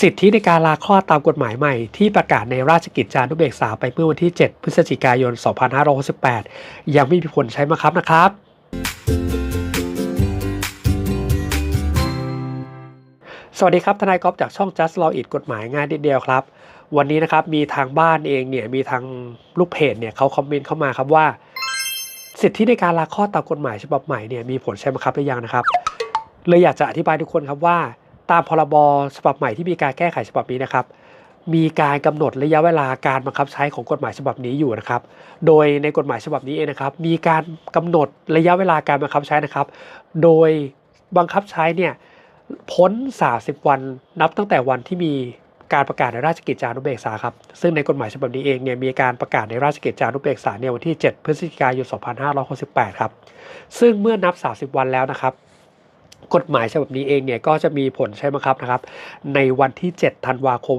สิทธิในการลาคลอดตามกฎหมายใหม่ ที่ประกาศในราชกิจจานุเบกษาไปเมื่อวันที่ 7 พฤศจิกายน 2568 ยังไม่มีผลใช้บังคับนะครับสวัสดีครับ ทนายกอล์ฟจากช่อง Just Law It กฎหมายง่ายนิดเดียวครับ วันนี้นะครับมีทางบ้านเองเนี่ยมีทางลูกเพจเนี่ยเขาคอมเมนต์เข้ามาครับว่า สิทธิในการลาคลอดตามกฎหมายฉบับใหม่เนี่ยมีผลใช้บังคับหรือยังนะครับ เลยอยากจะอธิบายทุกคนครับว่า ตามพรบฉบับใหม่ที่มีการแก้ไขฉบับนี้นะครับ มีการกำหนดระยะเวลาการบังคับใช้ของกฎหมายฉบับนี้อยู่นะครับ โดยในกฎหมายฉบับนี้เองนะครับ มีการกำหนดระยะเวลาการบังคับใช้นะครับ โดยบังคับใช้เนี่ยพ้น 30 วันนับตั้งแต่วันที่มีการประกาศในราชกิจจานุเบกษาครับ ซึ่งในกฎหมายฉบับนี้เองเนี่ยมีการประกาศในราชกิจจานุเบกษาในวันที่ 7 พฤศจิกายน 2568 ครับ ซึ่งเมื่อนับ 30 วันแล้วนะครับ กฎหมายฉบับนี้เองเนี่ยก็จะมีผลใช่ไหมครับนะครับ ในวันที่ 7 ธันวาคม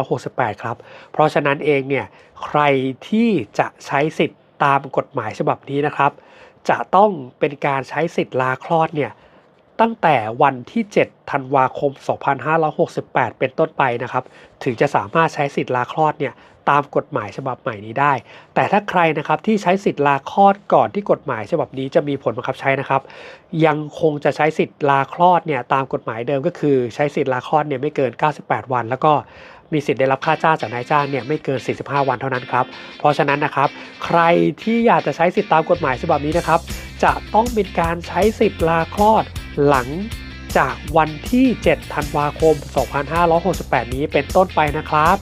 2568 ครับ เพราะฉะนั้นเองเนี่ยใครที่จะใช้สิทธิ์ตามกฎหมายฉบับนี้นะครับ จะต้องเป็นการใช้สิทธิ์ลาคลอดเนี่ย ตั้งแต่วันที่ 7 ธันวาคม 2568 เป็นต้นไปนะครับ ถึงจะสามารถใช้สิทธิ์ลาคลอดเนี่ยตามกฎหมายฉบับใหม่นี้ได้ แต่ถ้าใครนะครับที่ใช้สิทธิ์ลาคลอดก่อนที่กฎหมายฉบับนี้จะมีผลบังคับใช้นะครับ ยังคงจะใช้สิทธิ์ลาคลอดเนี่ยตามกฎหมายเดิมก็คือ ใช้สิทธิ์ลาคลอดเนี่ยไม่เกิน 98 วัน แล้วก็มีสิทธิ์ได้รับค่าจ้างจากนายจ้างเนี่ยไม่เกิน 45 วันเท่านั้นครับ เพราะฉะนั้นนะครับ ใครที่อยากจะใช้สิทธิ์ตามกฎหมายฉบับนี้นะครับ จะต้องเป็นการใช้สิทธิ์ลาคลอด หลังจากวันที่ 7 ธันวาคม 2568 นี้เป็นต้นไปนะครับ